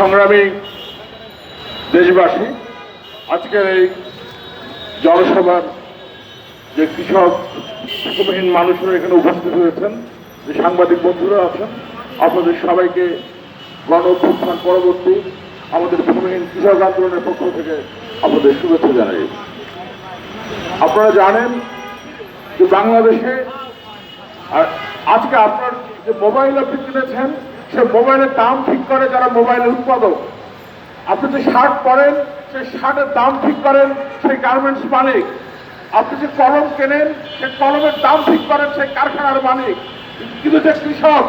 সংগ্রামী দেশবাসী, আজকের এই জনসভার যে কৃষক ভূমিহীন মানুষরা এখানে উপস্থিত হয়েছেন, যে সাংবাদিক বন্ধুরা আছেন, আপনাদের সবাইকে গণ অভ্যুত্থান পরবর্তী আমাদের ভূমিহীন কৃষক আন্দোলনের পক্ষ থেকে আপনাদের শুভেচ্ছা জানাই। আপনারা জানেন যে বাংলাদেশে আজকে আপনার যে মোবাইল আপনি কিনেছেন সে মোবাইলের দাম ঠিক করে যারা মোবাইলের উৎপাদক। আপনি যে শার্ট পরেন সেই শার্টের দাম ঠিক করেন সেই গার্মেন্টস মালিক। আপনি যে কলম কেনেন সেই কলমের দাম ঠিক করেন সেই কারখানার মালিক। কিন্তু যে কৃষক,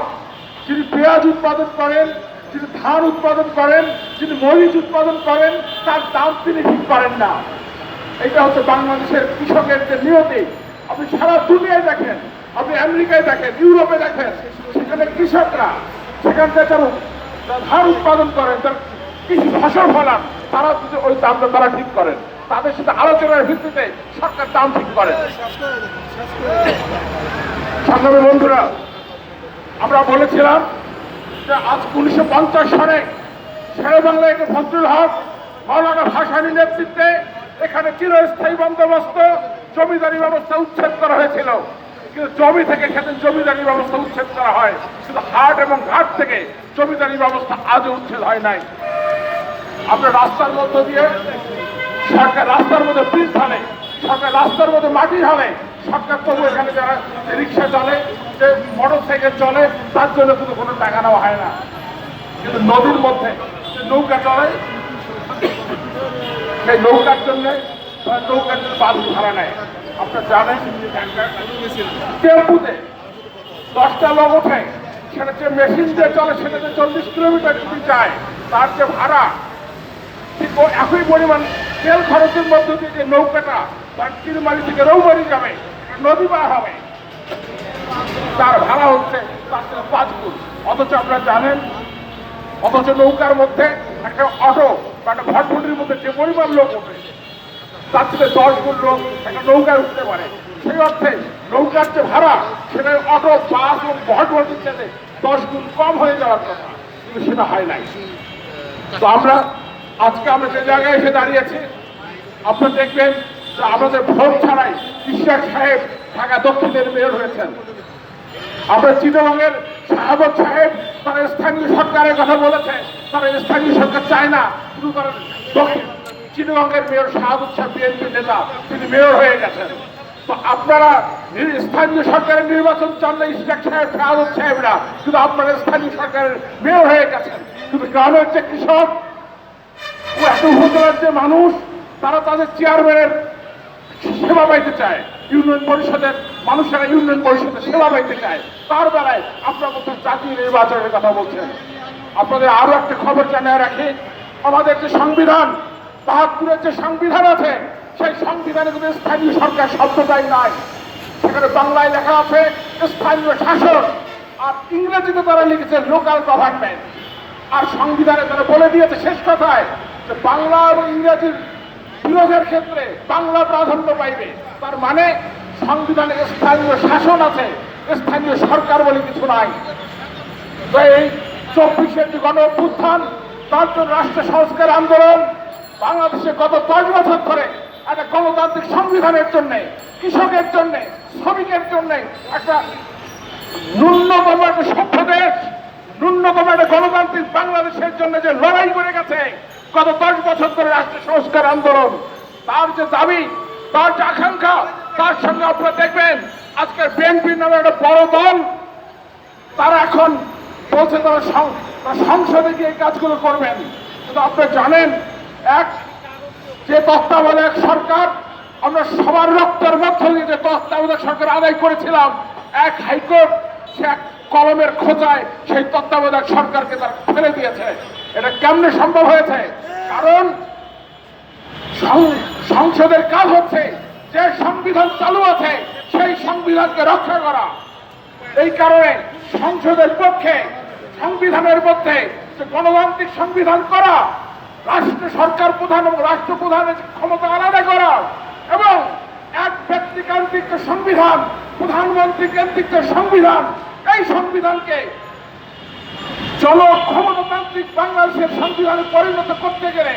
যিনি পেঁয়াজ উৎপাদন করেন, যিনি ধান উৎপাদন করেন, যিনি মরিচ উৎপাদন করেন, তার দাম তিনি ঠিক করেন না। এটা হচ্ছে বাংলাদেশের কৃষকের যে নিয়তি। আপনি সারা দুনিয়ায় দেখেন, আপনি আমেরিকায় দেখেন, ইউরোপে দেখেন, সেখানে কৃষকরা যারা যারা ধান উৎপাদন করেন, তার কৃষি ফসল ফলান। তারা ওই দামটা তারা ঠিক করেন। তাদের সাথে আলোচনার ভিত্তিতে সরকার দাম ঠিক করেন সংগ্রামী বন্ধুরা, আমরা বলেছিলাম যে আজ উনিশশো পঞ্চাশ সালে শেরে বাংলায় ফজলুল হক, মাওলানা ভাসানির নেতৃত্বে এখানে চিরস্থায়ী বন্দোবস্ত, জমিদারি ব্যবস্থা উচ্ছেদ করা হয়েছিল। কিন্তু জমি থেকে সেদিন জমিদারি ব্যবস্থা উচ্ছেদ করা হয় কিন্তু হাট এবং ঘাট থেকে জমিদারি ব্যবস্থা আজও উচ্ছেদ হয় নাই। আপনার রাস্তার মধ্য দিয়ে সরকার রাস্তার মধ্যে ব্রিজ ঢালে, সরকার রাস্তার মধ্যে মাটি ঢালে, সরকার তবু এখানে যারা রিক্সা চলে, যে মোটর সাইকেল চলে, তার জন্য কিন্তু কোনো টাকা নেওয়া হয় না। কিন্তু নদীর মধ্যে নৌকা চলে, সেই নৌকার জন্য নৌকার জন্য বালু ভাড়া নেয়। আপনার জানেন টেম্পুতে দশটা লোক ওঠে সেটা যে মেশিন দিয়ে চলে সেটাতে চল্লিশ কিলোমিটার যদি যায়, তার যে ভাড়া, ঠিক একই পরিমাণ তেল খরচের মধ্য দিয়ে যে নৌকাটা, তার চিরমারি থেকে রৌমারি যাবে, নদী পার হবে। তার ভাড়া হচ্ছে তার থেকে পাঁচ গুণ। অথচ আপনারা জানেন, অথচ নৌকার মধ্যে একটা অটো বা একটা ভটভটির মধ্যে যে পরিমাণ লোক ওঠে তার থেকে দশ গুণ লোক একটা নৌকায় উঠতে পারে। সেই অর্থে নৌকার যে ভাড়া সেটা অটো বাস এবং ভটভটির সাথে দশ গুণ কম হয়ে যাওয়ার কথা। কিন্তু সেটা হয় নাই। তো আমরা আজকে আমরা যে জায়গায় এসে দাঁড়িয়েছি আপনারা দেখবেন যে আমাদের ভোট ছাড়াই বিশ্বাস সাহেব ঢাকা দক্ষিণের মেয়র হয়েছেন। আমরা চিটাগংয়ের শাহাবত সাহেব তারা স্থানীয় সরকারের কথা বলেছে, তারা স্থানীয় সরকার চায় না, শুধু তারা দক্ষিণ চিটাগংয়ের মেয়র শাহাবত সাহেব বিএনপি নেতা, তিনি মেয়র হয়ে গেছেন। তো আপনারা স্থানীয় সরকারের নির্বাচন চান না ইশাক সাহেব শাহাবত সাহেবরা কিন্তু আপনারা স্থানীয় সরকারের মেয়র হয়ে গেছেন। কিন্তু গ্রামের যে কৃষক, ও এত উপজেলার যে মানুষ, তারা তাদের চেয়ারম্যানের সেবা পাইতে চায়। ইউনিয়ন পরিষদের মানুষেরা ইউনিয়ন পরিষদের সেবা পাইতে চায়। তার বেলায় আপনার মধ্যে জাতীয় নির্বাচনের কথা বলছেন। আপনাদের আরও একটা খবর জানিয়ে রাখি। আমাদের যে সংবিধান বাহাত্তরের যে সংবিধান আছে, সেই সংবিধানে কিন্তু স্থানীয় সরকার শব্দটাই নাই। সেখানে বাংলায় লেখা আছে, স্থানীয় শাসন আর ইংরেজিতে তারা লিখেছে লোকাল গভর্নমেন্ট। আর সংবিধানে তারা বলে দিয়েছে শেষ কথায় যে বাংলা এবং ইংরেজির বিরোধের ক্ষেত্রে বাংলা প্রাধান্য পাইবে। তার মানে সংবিধানে স্থানীয় শাসন আছে, স্থানীয় সরকার বলে কিছু নাই। তো এই চব্বিশের যে গণ অভ্যুত্থান তার জন্য রাষ্ট্র সংস্কার আন্দোলন বাংলাদেশে গত দশ বছর ধরে একটা গণতান্ত্রিক সংবিধানের জন্য, কৃষকের জন্য, শ্রমিকের জন্য একটা ন্যূনতম একটা সভ্য দেশ ন্যূনতম একটা গণতান্ত্রিক বাংলাদেশের জন্য যে লড়াই করে গেছে, গত দশ বছর ধরে রাষ্ট্র সংস্কার আন্দোলন, তার যে দাবি, তার যে আকাঙ্ক্ষা, তার সঙ্গে আপনারা দেখবেন, আজকের বিএনপি নামে একটা বড় দল, তারা এখন বলছে তারা সংসদে গিয়ে কাজগুলো করবেন। কিন্তু আপনারা জানেন এক, যে তত্ত্বাবধায়ক সরকার, আমরা সবার রক্তের মধ্য দিয়ে যে তত্ত্বাবধায়ক সরকার আদায় করেছিলাম, এক হাইকোর্ট, সে এক কলমের খোঁচায় সেই তত্ত্বাবধায়ক সরকারকে তারা ফেলে দিয়েছে। এটা কেমনে সম্ভব হয়েছে? কারণ সংসদের কাজ হচ্ছে যে সংবিধান চালু আছে, সেই সংবিধানকে রক্ষা করা। এই কারণে সংসদের পক্ষে, সংবিধানের মধ্যে গণতান্ত্রিক সংবিধান করা রাষ্ট্র সরকার প্রধান এবং রাষ্ট্রপ্রধানের ক্ষমতা আলাদা করা এবং এক ব্যক্তিকেন্দ্রিক সংবিধান, প্রধানমন্ত্রী কেন্দ্রিক সংবিধান, এই সংবিধানকে জন ক্ষমতাতান্ত্রিক বাংলাদেশের সংবিধানে পরিণত করতে গেলে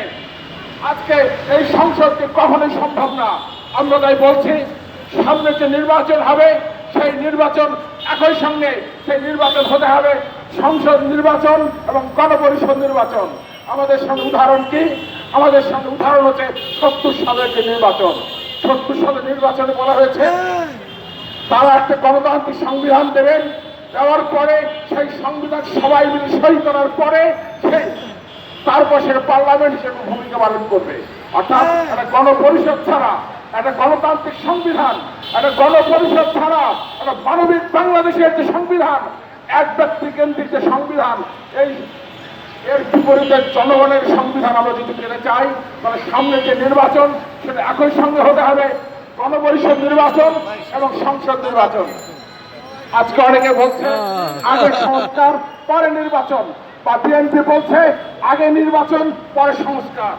আজকে এই সংসদকে কখনোই সম্ভব না। আমরা তাই বলছি, সামনে যে নির্বাচন হবে, সেই নির্বাচন একই সঙ্গে সেই নির্বাচন হতে হবে সংসদ নির্বাচন এবং গণপরিষদ নির্বাচন। আমাদের সঙ্গে উদাহরণ কি? আমাদের সঙ্গে উদাহরণ হচ্ছে সত্তর সালের যে নির্বাচন। সত্তর সালের নির্বাচনে বলা হয়েছে তারা একটা গণতান্ত্রিক সংবিধান দেবেন দেওয়ার পরে সেই সংবিধান সবাই মিলে সই করার পরে সেই তারপর সেটা পার্লামেন্ট হিসেবে ভূমিকা পালন করবে। অর্থাৎ একটা গণপরিষদ ছাড়া একটা গণতান্ত্রিক সংবিধান একটা গণপরিষদ ছাড়া একটা মানবিক বাংলাদেশের যে সংবিধান এক ব্যক্তি কেন্দ্রিক যে সংবিধান এই এর বিপরীতে জনগণের সংবিধান আমরা যদি পেতে চাই, তাহলে সামনে যে নির্বাচন, সেটা একই সঙ্গে হতে হবে গণপরিষদ নির্বাচন এবং সংসদ নির্বাচন। আজকে অনেকে বলছে, আগে সংস্কার, পরে নির্বাচন। বা বিএনপি বলছে, আগে নির্বাচন, পরে সংস্কার।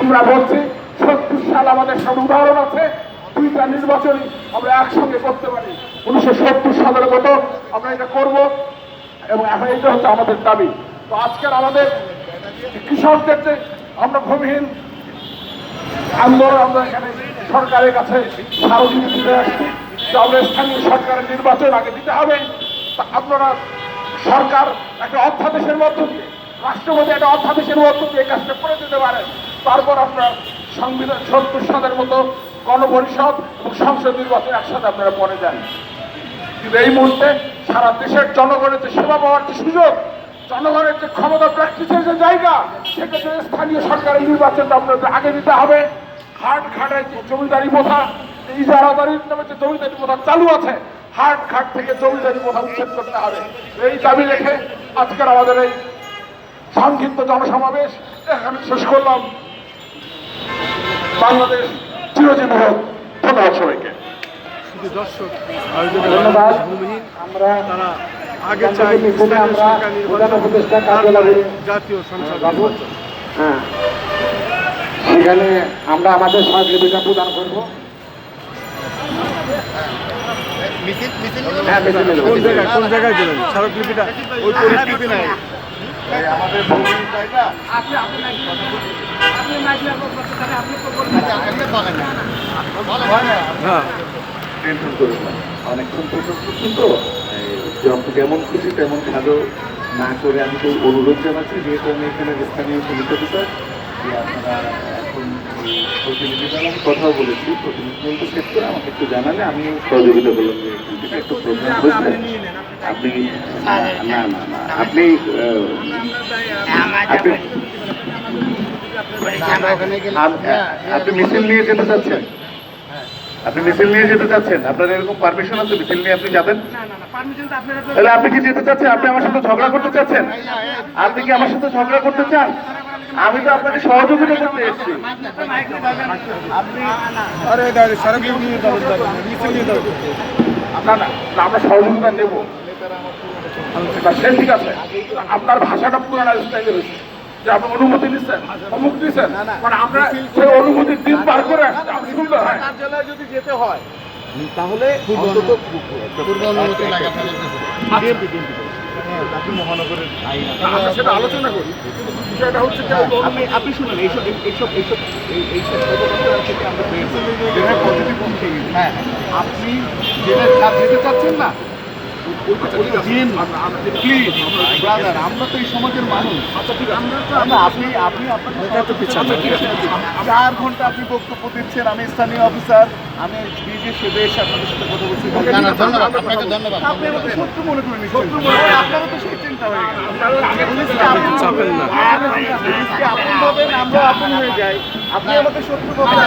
আমরা বলছি, সত্তর সাল আমাদের সব উদাহরণ আছে, দুইটা নির্বাচনই আমরা একসঙ্গে করতে পারি। উনিশশো সত্তর সালের মতো আমরা এটা করব, এবং এখন এটা হচ্ছে আমাদের দাবি। তো আজকের আমাদের কৃষকদের যে আমরা ভূমিহীন আন্দোলন, আমরা এখানে সরকারের কাছে স্মারকলিপি দিতে আসছি। যে আমরা স্থানীয় সরকারের নির্বাচন আগে দিতে হবে। তা আপনারা সরকার একটা অধ্যাদেশের মধ্য দিয়ে, রাষ্ট্রপতি একটা অধ্যাদেশের মধ্য দিয়ে কাজটা করে দিতে পারেন। তারপর আপনারা সংবিধান সত্তর মতো গণপরিষদ এবং সংসদ নির্বাচন একসাথে আপনারা পরে যান। কিন্তু এই মুহূর্তে সারা দেশের জনগণের যে সেবা পাওয়ার যে সুযোগ জনগণের যে ক্ষমতা প্র্যাকটিসের যে জায়গা সেক্ষেত্রে স্থানীয় সরকারের নির্বাচনটা আপনাদের আগে দিতে হবে। হাট ঘাটের যে জমিদারি প্রথা ইজারাদারির নামে যে জমিদারি প্রথা চালু আছে হাট ঘাট থেকে জমিদারি প্রথা উচ্ছেদ করতে হবে। এই দাবি রেখে আজকের আমাদের এই সংক্ষিপ্ত জনসমাবেশ এখানে শেষ করলাম। বাংলাদেশ চিরজীবী হোক। ধন্যবাদ সবাইকে। দর্শক ধন্যবাদ। আমরা তারা আগে চাই স্থানীয় আমরা সরকার নির্বাচন তারপরে জাতীয় সংসদ নির্বাচন। হ্যাঁ। সেখানে আমরা আমাদের সহযোগিতা প্রদান করব। হ্যাঁ কোন জায়গায় কোন জায়গায় দেবেন স্মারকলিপিটা? ওই পরিস্থিতি নাই। হ্যাঁ। না অনেকক্ষণ পর্যন্ত যেমন খুশি তেমন খাদো না করে আমি তো অনুরোধ জানাচ্ছি যেহেতু আমি এখানে স্থানীয় পুলিশ অফিসার যে আপনারা এখন প্রতিনিধি দল আমি কথাও বলেছি প্রতিনিধি দলকে সেট করে আমাকে একটু জানালে আমি সহযোগিতা করলাম। যে এখান থেকে একটু প্রোগ্রাম হয়েছে। আপনি না না না আপনি আপনি মিছিল নিয়ে যেতে চাচ্ছেন? আপনি মিছিল নিয়ে যেতে চাচ্ছেন? আপনার এরকম পারমিশন আছে? মিছিল নিয়ে আপনি যাবেন? তাহলে আপনি কি যেতে চাচ্ছেন? আপনি আমার সাথে ঝগড়া করতে চাচ্ছেন? আপনি কি আমার সাথে ঝগড়া করতে চান? আমি তো আপনাকে সহযোগিতা করতে এসেছি। আমরা সহযোগিতা নেব। না, ঠিক আছে। আপনার ভাষাটা পুরানা স্টাইলে হয়েছে। যে আপনি অনুমতি নিচ্ছেন অমুক দিচ্ছেন মানে আমরা সেই অনুমতি দিন পার করে সুন্দর হয়। কার্যালয়ে যদি যেতে হয় তাহলে পূর্ব অনুমতি। লাগাতে মহানগরের আইন আমরা সেটা আলোচনা করি কিন্তু বিষয়টা হচ্ছে আপনি আপনি শুনুন এইসব এইসব এইসব এইসব আমরা পজিটিভ হ্যাঁ। আপনি যেটা যেতে চাচ্ছেন না প্লিজ ব্রাদার আমরা তো এই সমাজের মানুষ আপনি চার ঘণ্টা আপনি বক্তব্য দিচ্ছেন আমি স্থানীয় অফিসার আমি নিজে সেবে এসে আপনাদের সাথে কথা বলছি ধন্যবাদ আপনি আমাকে শত্রু মনে করেন শত্রু মনে করেন আপনারও তো সেই চিন্তা হয়ে আপন হয়ে যাই আপনি আমাকে শত্রু ভাবেন